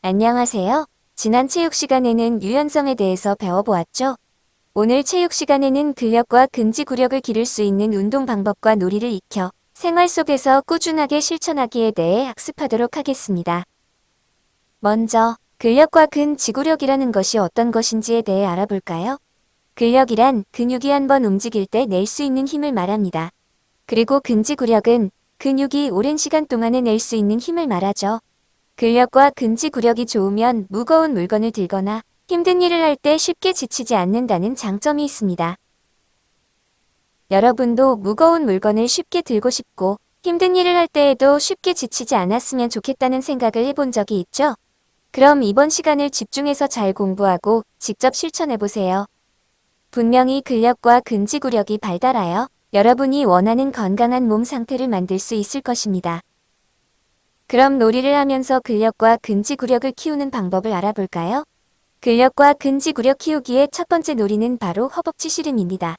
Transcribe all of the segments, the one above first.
안녕하세요. 지난 체육 시간에는 유연성에 대해서 배워보았죠? 오늘 체육 시간에는 근력과 근지구력을 기를 수 있는 운동 방법과 놀이를 익혀 생활 속에서 꾸준하게 실천하기에 대해 학습하도록 하겠습니다. 먼저 근력과 근지구력이라는 것이 어떤 것인지에 대해 알아볼까요? 근력이란 근육이 한 번 움직일 때 낼 수 있는 힘을 말합니다. 그리고 근지구력은 근육이 오랜 시간 동안에 낼 수 있는 힘을 말하죠. 근력과 근지 구력이 좋으면 무거운 물건을 들거나 힘든 일을 할 때 쉽게 지치지 않는다는 장점이 있습니다. 여러분도 무거운 물건을 쉽게 들고 싶고 힘든 일을 할 때에도 쉽게 지치지 않았으면 좋겠다는 생각을 해본 적이 있죠? 그럼 이번 시간을 집중해서 잘 공부하고 직접 실천해보세요. 분명히 근력과 근지구력이 발달하여 여러분이 원하는 건강한 몸 상태를 만들 수 있을 것입니다. 그럼 놀이를 하면서 근력과 근지구력을 키우는 방법을 알아볼까요? 근력과 근지구력 키우기의 첫 번째 놀이는 바로 허벅지 씨름입니다.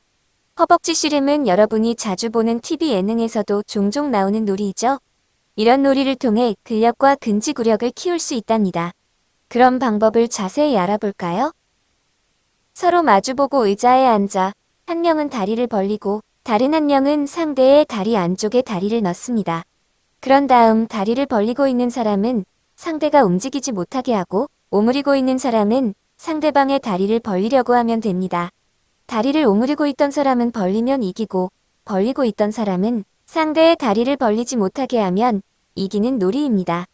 허벅지 씨름은 여러분이 자주 보는 TV 예능에서도 종종 나오는 놀이이죠. 이런 놀이를 통해 근력과 근지구력을 키울 수 있답니다. 그럼 방법을 자세히 알아볼까요? 서로 마주보고 의자에 앉아 한 명은 다리를 벌리고 다른 한 명은 상대의 다리 안쪽에 다리를 넣습니다. 그런 다음 다리를 벌리고 있는 사람은 상대가 움직이지 못하게 하고 오므리고 있는 사람은 상대방의 다리를 벌리려고 하면 됩니다. 다리를 오므리고 있던 사람은 벌리면 이기고 벌리고 있던 사람은 상대의 다리를 벌리지 못하게 하면 이기는 놀이입니다.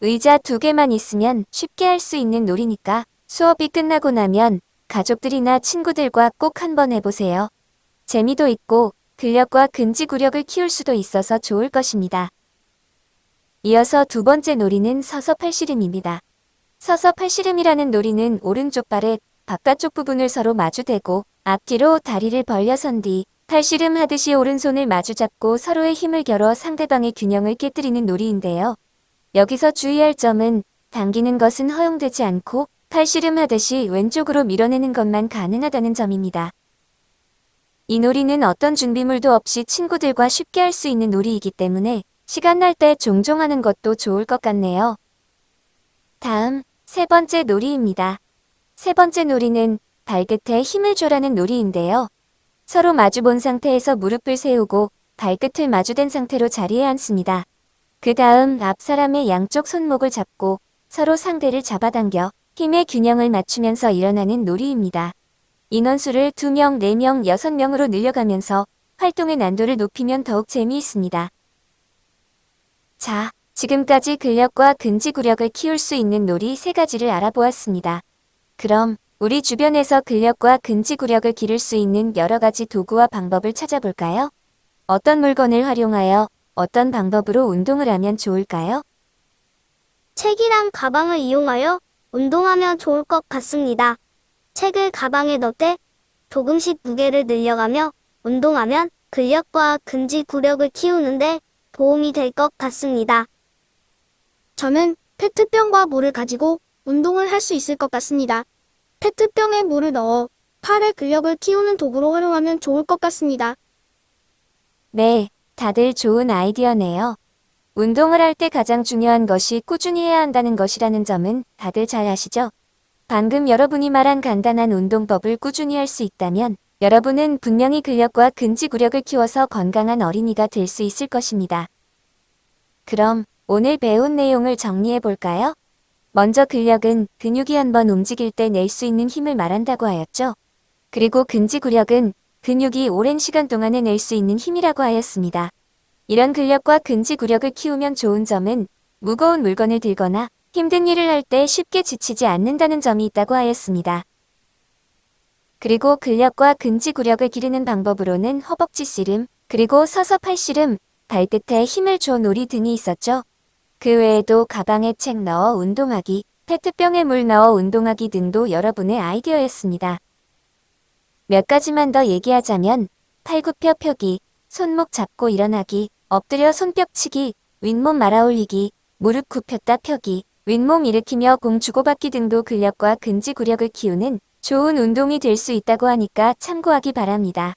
의자 두 개만 있으면 쉽게 할 수 있는 놀이니까 수업이 끝나고 나면 가족들이나 친구들과 꼭 한번 해보세요. 재미도 있고 근력과 근지구력을 키울 수도 있어서 좋을 것입니다. 이어서 두 번째 놀이는 서서 팔씨름입니다. 서서 팔씨름이라는 놀이는 오른쪽 발의 바깥쪽 부분을 서로 마주대고 앞뒤로 다리를 벌려 선 뒤 팔씨름 하듯이 오른손을 마주잡고 서로의 힘을 겨뤄 상대방의 균형을 깨뜨리는 놀이인데요. 여기서 주의할 점은 당기는 것은 허용되지 않고 팔씨름 하듯이 왼쪽으로 밀어내는 것만 가능하다는 점입니다. 이 놀이는 어떤 준비물도 없이 친구들과 쉽게 할 수 있는 놀이이기 때문에 시간 날 때 종종 하는 것도 좋을 것 같네요. 다음, 세 번째 놀이입니다. 세 번째 놀이는 발끝에 힘을 줘라는 놀이인데요. 서로 마주 본 상태에서 무릎을 세우고 발끝을 마주댄 상태로 자리에 앉습니다. 그 다음 앞 사람의 양쪽 손목을 잡고 서로 상대를 잡아당겨 힘의 균형을 맞추면서 일어나는 놀이입니다. 인원수를 2명, 4명, 6명으로 늘려가면서 활동의 난도를 높이면 더욱 재미있습니다. 자, 지금까지 근력과 근지구력을 키울 수 있는 놀이 세 가지를 알아보았습니다. 그럼 우리 주변에서 근력과 근지구력을 기를 수 있는 여러 가지 도구와 방법을 찾아볼까요? 어떤 물건을 활용하여 어떤 방법으로 운동을 하면 좋을까요? 책이랑 가방을 이용하여 운동하면 좋을 것 같습니다. 책을 가방에 넣되 조금씩 무게를 늘려가며 운동하면 근력과 근지 구력을 키우는데 도움이 될 것 같습니다. 저는 페트병과 물을 가지고 운동을 할 수 있을 것 같습니다. 페트병에 물을 넣어 팔의 근력을 키우는 도구로 활용하면 좋을 것 같습니다. 네, 다들 좋은 아이디어네요. 운동을 할 때 가장 중요한 것이 꾸준히 해야 한다는 것이라는 점은 다들 잘 아시죠? 방금 여러분이 말한 간단한 운동법을 꾸준히 할 수 있다면 여러분은 분명히 근력과 근지구력을 키워서 건강한 어린이가 될 수 있을 것입니다. 그럼 오늘 배운 내용을 정리해 볼까요? 먼저 근력은 근육이 한번 움직일 때 낼 수 있는 힘을 말한다고 하였죠. 그리고 근지구력은 근육이 오랜 시간 동안에 낼 수 있는 힘이라고 하였습니다. 이런 근력과 근지구력을 키우면 좋은 점은 무거운 물건을 들거나 힘든 일을 할 때 쉽게 지치지 않는다는 점이 있다고 하였습니다. 그리고 근력과 근지구력을 기르는 방법으로는 허벅지 씨름, 그리고 서서 팔 씨름, 발끝에 힘을 줘 놀이 등이 있었죠. 그 외에도 가방에 책 넣어 운동하기, 페트병에 물 넣어 운동하기 등도 여러분의 아이디어였습니다. 몇 가지만 더 얘기하자면 팔굽혀 펴기, 손목 잡고 일어나기, 엎드려 손뼉 치기, 윗몸 말아 올리기, 무릎 굽혔다 펴기, 윗몸 일으키며 공 주고받기 등도 근력과 근지구력을 키우는 좋은 운동이 될 수 있다고 하니까 참고하기 바랍니다.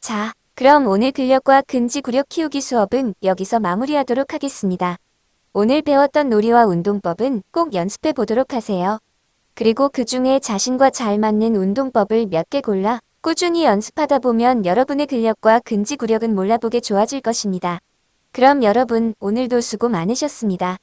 자, 그럼 오늘 근력과 근지구력 키우기 수업은 여기서 마무리하도록 하겠습니다. 오늘 배웠던 놀이와 운동법은 꼭 연습해 보도록 하세요. 그리고 그 중에 자신과 잘 맞는 운동법을 몇 개 골라 꾸준히 연습하다 보면 여러분의 근력과 근지구력은 몰라보게 좋아질 것입니다. 그럼 여러분, 오늘도 수고 많으셨습니다.